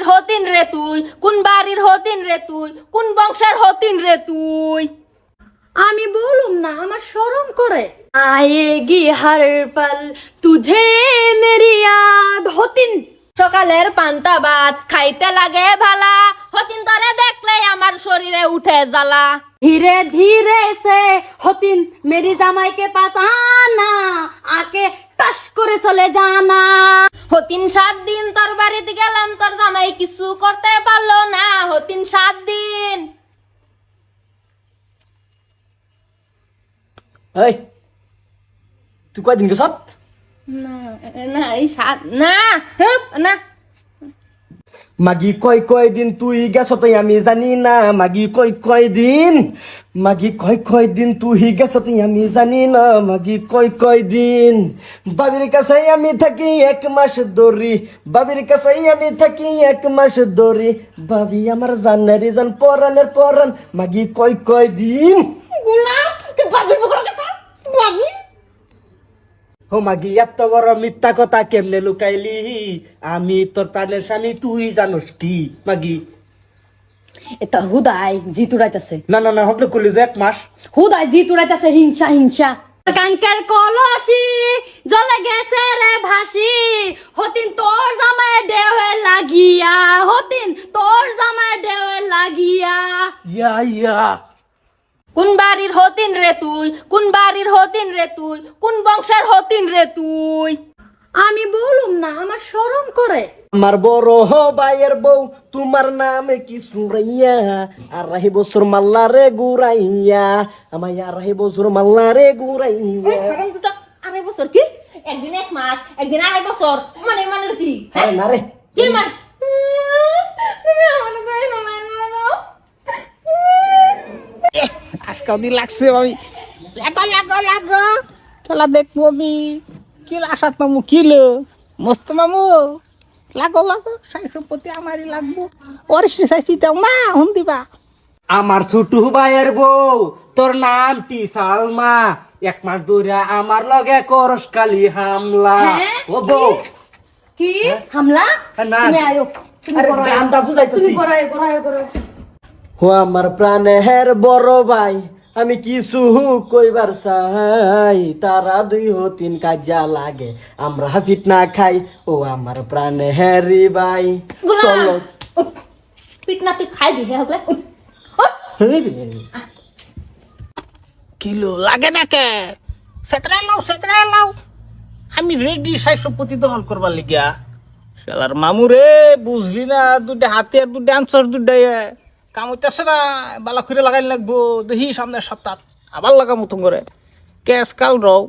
বাড়ির হতিন রে তুই? কোন বাড়ির হতিন রে তুই? কোন বংশের হতিন রে তুই? আমি বলুম না আমার শরম করে। আয়েগি হর পাল তুঝে মেরি ইয়াদ হতিন। সকালের পান্তা ভাত খাইতে লাগে ভালা। হতিন তরে দেখলে আমার শরীরে উঠে জ্বালা। ধীরে ধীরে সে হতিন মেরি জামাইকে পাস আনা আকে টাস করে চলে জানা। হতিন সাত দিন তোর বাড়িতে গেলাম তোর জামাই কিছু করতে পারল না। হতিন সাত দিন। এই তুই কয়দিন গেছত না না এই সাত না না। মাগি কয় কয় দিন তুই গেছ তুই আমি জানি না, মাগি কয় কয় দিন? মাগি কয় কয় দিন তুই গেছ তুই আমি জানি না, মাগি কয় কয় দিন? বাবির কাছে আমি থাকি এক মাস দরি বাবির কাছে আমি থাকি এক মাস দরি বাবি আমার জানারি জান, পরানের পরান, মাগি কয় কয় দিন? গোলাম তুই বাবির বকরা ও এত বড় মিথ্যা কথা কেমনে লুকাইলি? আমি তোর প্রাণের স্বামী তুই জানোস কি? মাগি। এটা হুদাই জি তুরাইতেছে না না না হকলে করলি যে এক মাস। হুদাই জি তুরাইতেছে হিংসা হিংসা। কাঙ্কের কলসি জলে গেছে রে ভাসি। হতিন তোর জামাই দেওয়ে লাগিয়া হতিন তোর জামাই দেওয়ে লাগিয়া। ইয়া ইয়া। কোন বাড়ির হতিন রে তুই? কোন বাড়ির হতিন রে তুই? কোন বংশের হতিন রে তুই? আমি বলুম না আমার শরম করে। আমার বড় ভাইয়ের বউ তোমার নামে কি সুরাইয়া আর রাহি বছর মাল্লা রে গুরাইয়া আমায় আর রাহি বছর মাল্লা রে গুরাইয়া আড়াই বছর কি? একদিন এক মাস একদিন আড়াই বছর। মানে মানে কি? আরে না রে। কি মান তুমি আমার গায়ে নলাইন মানো আজকাল দিন লাগছে আমি লাগো লাগো লাগো। খেলা দেখব আমি। কি আসাত মামু কিলো মস্ত মামু। লাগো লাগো সাই সম্পত্তি আমারই লাগবো। অরিসি চাইছি তেও না হুন দিবা। আমার ছোট ভাইয়ের বউ তোর নাম টি সালমা? এক মাস ধরে আমার লগে করস কালি হামলা। ও বউ। কি? হামলা? না। তুমি আয়ো। তুমি আরে করো, বুঝাইতেছি। তুমি করো করো করো ও আমার প্রাণের বড় ভাই। আমি কিছু কইবার চাই তারা দুই হো তিন কাজা লাগে। আমরা হাফিট না খাই ও আমার প্রাণের ভাই চলো। পিট না তুই খাইবি হে হকলে কিলো লাগে না কে? সেতরা লাও সেতরা লাও আমি রেডি সাই সম্পত্তি দখল করবার লিগিয়া। শালার মামু রে বুঝলি না দুটা হাতে আর দুটা আনসার দুটা কাম হইতেছে না, বালা খুঁড়ে লাগাই লাগবো দেখি সামনের সপ্তাহ। আবার লাগা মতন করে ক্যাশ কাল রও।